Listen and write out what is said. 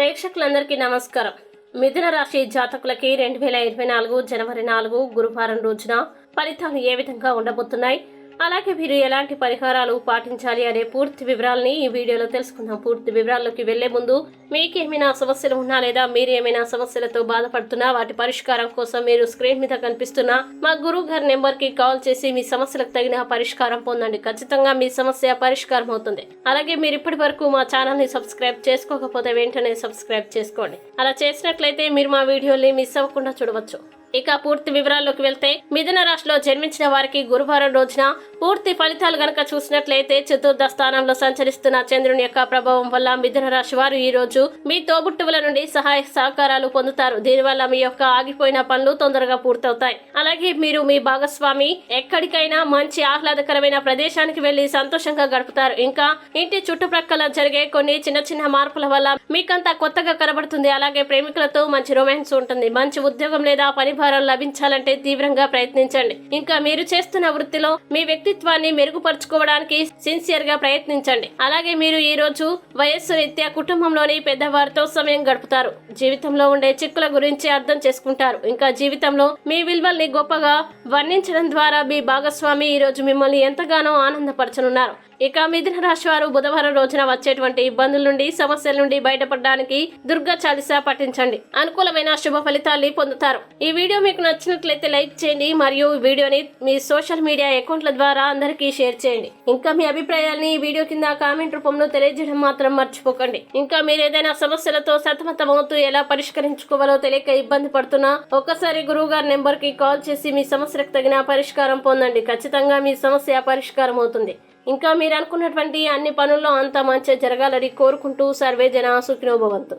ప్రేక్షకులందరికీ నమస్కారం. మిథున రాశి జాతకులకి రెండు వేల ఇరవై నాలుగు జనవరి నాలుగు గురువారం రోజున ఫలితాలు ఏ విధంగా ఉండబోతున్నాయి? అలాగే మీరు ఎలాంటి పరిహారాలు పాటించాలి అనే పూర్తి వివరాలని ఈ వీడియోలో తెలుసుకుందాం. పూర్తి వివరాల్లోకి వెళ్ళే ముందు మీకేమైనా సమస్యలు ఉన్నా లేదా మీరు ఏమైనా సమస్యలతో బాధపడుతున్నా వాటి పరిష్కారం కోసం మీరు స్క్రీన్ మీద కనిపిస్తున్న మా గురువు గారి నెంబర్కి కాల్ చేసి మీ సమస్యలకు తగిన పరిష్కారం పొందండి. ఖచ్చితంగా మీ సమస్య పరిష్కారం అవుతుంది అలాగే మీరు ఇప్పటి వరకు మా ఛానల్ని సబ్స్క్రైబ్ చేసుకోకపోతే వెంటనే సబ్స్క్రైబ్ చేసుకోండి. అలా చేసినట్లయితే మీరు మా వీడియోని మిస్ అవ్వకుండా చూడవచ్చు. ఇక పూర్తి వివరాల్లోకి వెళ్తే మిథున రాశిలో జన్మించిన వారికి గురువారం రోజున పూర్తి ఫలితాలు గనక చూసినట్లయితే చతుర్థ స్థానంలో సంచరిస్తున్న చంద్రుని యొక్క ప్రభావం వల్ల మిథున రాశి వారు ఈ రోజు మీ తోబుట్టువుల నుండి సహాయ సహకారాలు పొందుతారు. దీనివల్ల మీ యొక్క ఆగిపోయిన పనులు తొందరగా పూర్తవుతాయి. అలాగే మీరు మీ భాగస్వామి ఎక్కడికైనా మంచి ఆహ్లాదకరమైన ప్రదేశానికి వెళ్ళి సంతోషంగా గడుపుతారు. ఇంకా ఇంటి చుట్టుప్రక్కల జరిగే కొన్ని చిన్న చిన్న మార్పుల వల్ల మీకంతా కొత్తగా కనబడుతుంది. అలాగే ప్రేమికులతో మంచి రొమాన్స్ ఉంటుంది. మంచి ఉద్యోగం లేదా పని ప్రతిఫలం లభించాలంటే తీవ్రంగా ప్రయత్నించండి. ఇంకా మీరు చేస్తున్న వృత్తిలో మీ వ్యక్తిత్వాన్ని మెరుగుపరుచుకోవడానికి సిన్సియర్గా ప్రయత్నించండి. అలాగే మీరు ఈ రోజు వయస్సు రీత్యా కుటుంబంలోని పెద్దవారితో సమయం గడుపుతారు. జీవితంలో ఉండే చిక్కుల గురించి అర్థం చేసుకుంటారు. ఇంకా జీవితంలో మీ విలువల్ని గొప్పగా వర్ణించడం ద్వారా మీ భాగస్వామి ఈ రోజు మిమ్మల్ని ఎంతగానో ఆనందపరచనున్నారు. ఇక మిథున రాశి వారు బుధవారం రోజున వచ్చేటువంటి ఇబ్బందుల నుండి సమస్యల నుండి బయటపడడానికి దుర్గా చాలీసా పఠించండి. అనుకూలమైన శుభ ఫలితాల్ని పొందుతారు. ఈ వీడియో వీడియో మీకు నచ్చినట్లయితే లైక్ చేయండి మరియు వీడియోని మీ సోషల్ మీడియా అకౌంట్ల ద్వారా అందరికీ షేర్ చేయండి. ఇంకా మీ అభిప్రాయాన్ని వీడియో కింద కామెంట్ రూపంలో తెలియజేయడం మాత్రం మర్చిపోకండి. ఇంకా మీరు ఏదైనా సమస్యలతో సతమతమవుతూ ఎలా పరిష్కరించుకోవాలో తెలియక ఇబ్బంది పడుతున్నా ఒక్కసారి గురువు గారి నెంబర్కి కాల్ చేసి మీ సమస్యకు తగిన పరిష్కారం పొందండి. ఖచ్చితంగా మీ సమస్య పరిష్కారం అవుతుంది. ఇంకా మీరు అనుకున్నటువంటి అన్ని పనుల్లో అంత మంచి జరగాలని కోరుకుంటూ సర్వే జన సుఖినోభవంతు.